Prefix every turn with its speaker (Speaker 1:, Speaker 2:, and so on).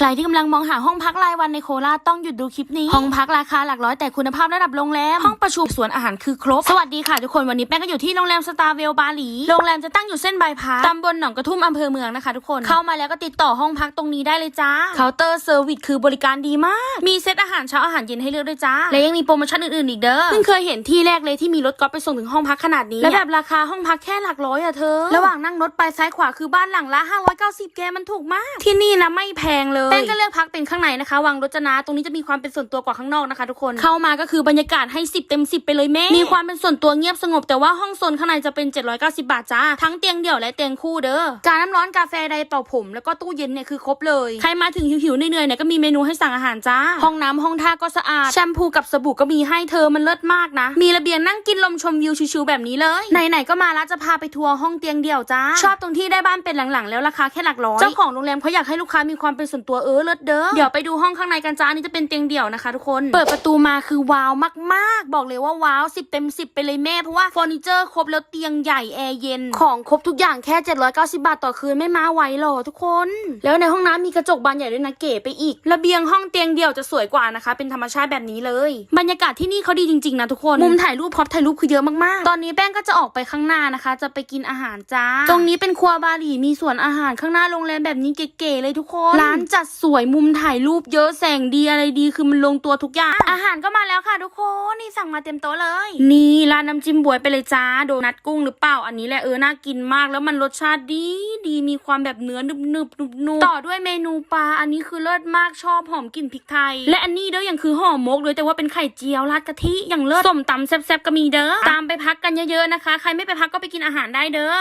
Speaker 1: ใครที่กำลังมองหาห้องพักรายวันในโคราชต้องหยุดดูคลิปนี้ ห้องพักราคาหลักร้อยแต่คุณภาพระดับโรงแรม ห้องประชุมสวนอาหารคือครบ สวัสดีค่ะทุกคนวันนี้แป้งก็อยู่ที่โรงแรมสตาร์เวลบาหลี โรงแรมจะตั้งอยู่เส้นบายพาสตำบลหนองกระทุ่มอำเภอเมืองนะคะทุกคน เข้ามาแล้วก็ติดต่อห้องพักตรงนี้ได้เลยจ้า เคาน์เตอร์เซอร์วิสคือบริการดีมาก มีเซตอาหารเช้าอาหารเย็นให้เลือกด้วยจ้า และยังมีโปรโมชั่นอื่นๆอีกเด้อ เพิ่งเคยเห็นที่แรกเลยที่มีรถกอล์ฟไปส่งถึงห้องพักขนาดนี้ และแบบราคาห้องพักแค่หลักร้อยอะเธอ ระหว่างนั่งรถไปซ้ายขวาคือบ้านหลังละ590แกมันถูกมาก ที่นี่นะไม่แพงเลยแป้งก็เลือกพักเป็นข้างในนะคะวางรถจนา ตรงนี้จะมีความเป็นส่วนตัวกว่าข้างนอกนะคะทุกคน เข้ามาก็คือบรรยากาศให้10เต็ม10 ไปเลยแม่ มีความเป็นส่วนตัวเงียบสงบแต่ว่าห้องโซนข้างในจะเป็น 790 บาทจ้า ทั้งเตียงเดี่ยวและเตียงคู่เด้อ การน้ำร้อนกาแฟไดร์เป่าผม แล้วก็ตู้เย็นเนี่ยคือครบเลย ใครมาถึงหิวๆเหนื่อยๆเนี่ยก็มีเมนูให้สั่งอาหารจ้า ห้องน้ำห้องท่าก็สะอาด แชมพูกับสบู่ก็มีให้เธอมันเลิศมากนะ มีระเบียงนั่งกินลมชมวิวชิวๆแบบนี้เลย ไหนๆก็มาแล้วจะพาไปทัวร์ห้องเตียงเดี่ยวจ้า ชอบตรงที่ได้บ้านเป็นหลังๆ แล้วราคาแค่หลักร้อย เจ้าของโรงแรมเขาอยากให้ลูกค้ามีความเป็นส่วนตัวเออเลิศเด้อเดี๋ยวไปดูห้องข้างในกันจ้าอันนี่จะเป็นเตียงเดี่ยวนะคะทุกคนเปิดประตูมาคือว้าวมากๆ บอกเลยว่าว้าว10เต็ม10ไปเลยแม่เพราะว่าเฟอร์นิเจอร์ครบแล้วเตียงใหญ่แอร์เย็นของครบทุกอย่างแค่ 790 บาทต่อคืนไม่มาไหวหรอทุกคน แล้วในห้องน้ำมีกระจกบานใหญ่ด้วยนะเก๋ไปอีกระเบียงห้องเตียงเดี่ยวจะสวยกว่านะคะ เป็นธรรมชาติแบบนี้เลย บรรยากาศที่นี่เขาดีจริงๆนะทุกคนมุมถ่ายรูปพร็อพถ่ายรูปคือเยอะมากๆ ตอนนี้แป้งก็จะออกไปข้างหน้านะคะ จะไปกินอาหารจ้า ตรงนี้เป็นครัวบาหลีมีสวนอาหารข้างหน้าโรงแรมแบบนี้เก๋ๆเลยทุกคนร้านจัดสวยมุมถ่ายรูปเยอะแสงดีอะไรดีคือมันลงตัวทุกอย่าง อาหารก็มาแล้วค่ะทุกคนนี่สั่งมาเต็มโต๊ะเลย นี่ร้านน้ำจิ้มบวยไปเลยจ้าโดนัทกุ้งหรือเปล่าอันนี้แหละเออน่ากินมากแล้วมันรสชาติดีดีมีความแบบเนื้อนึบๆนุบๆต่อด้วยเมนูปลาอันนี้คือเลิศมากชอบหอมกลิ่นพริกไทย และอันนี้เด้ออย่างคือห่อหมกเลยแต่ว่าเป็นไข่เจียวราดกะทิอย่างเลิศส้มตำแซ่บๆก็มีเด้อตามไปพักกันเยอะๆนะคะ ใครไม่ไปพักก็ไปกินอาหารได้เด้อ